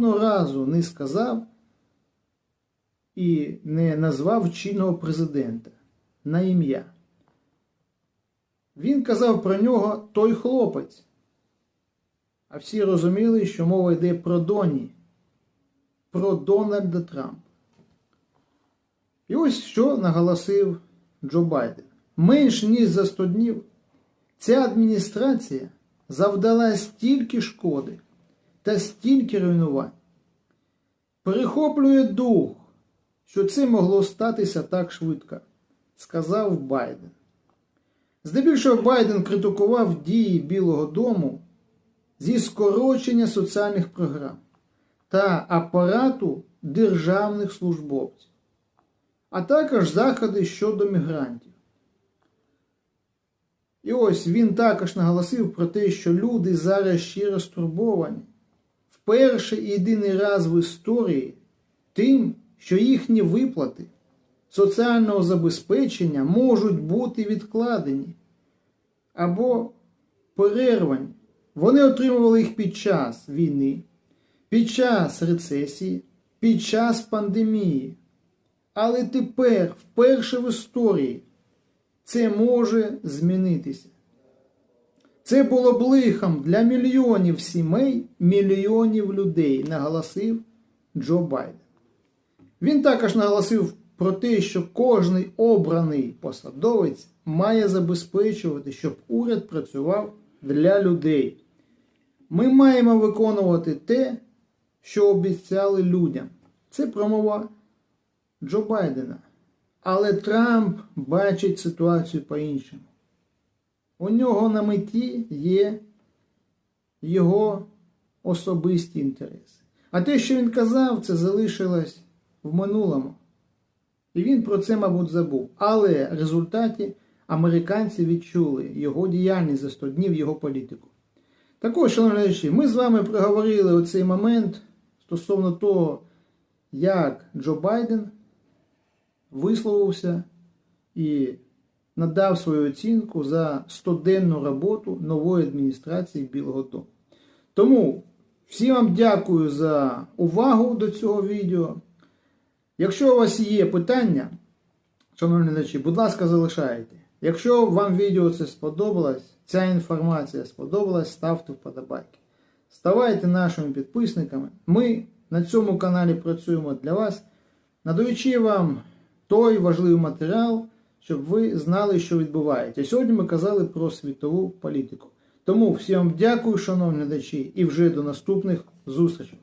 жодного разу не сказав і не назвав чинного президента на ім'я. Він казав про нього той хлопець. А всі розуміли, що мова йде про Доні, про Дональда Трампа. І ось що наголосив Джо Байден. Менш ніж за 100 днів ця адміністрація завдала стільки шкоди та стільки руйнувань. Перехоплює дух, що це могло статися так швидко, сказав Байден. Здебільшого Байден критикував дії Білого Дому зі скорочення соціальних програм та апарату державних службовців, а також заходи щодо мігрантів. І ось він також наголосив про те, що люди зараз щиро стурбовані перший і єдиний раз в історії тим, що їхні виплати соціального забезпечення можуть бути відкладені або перервані. Вони отримували їх під час війни, під час рецесії, під час пандемії. Але тепер, вперше в історії, це може змінитися. Це було б лихом для мільйонів сімей, мільйонів людей, наголосив Джо Байден. Він також наголосив про те, що кожний обраний посадовець має забезпечувати, щоб уряд працював для людей. Ми маємо виконувати те, що обіцяли людям. Це промова Джо Байдена. Але Трамп бачить ситуацію по-іншому. У нього на меті є його особисті інтереси. А те, що він казав, це залишилось в минулому. І він про це, мабуть, забув. Але в результаті американці відчули його діяльність за 100 днів, його політику. Також, шановні глядачі, ми з вами проговорили оцей момент стосовно того, як Джо Байден висловився і надав свою оцінку за 100-денну роботу нової адміністрації Білого Дому. Тому всім вам дякую за увагу до цього відео. Якщо у вас є питання, шановні глядачі, будь ласка, залишайте. Якщо вам відео це сподобалось, ця інформація сподобалась, ставте вподобайки. Ставайте нашими підписниками. Ми на цьому каналі працюємо для вас, надаючи вам той важливий матеріал, щоб ви знали, що відбувається. Сьогодні ми казали про світову політику. Тому всім дякую, шановні глядачі, і вже до наступних зустрічей.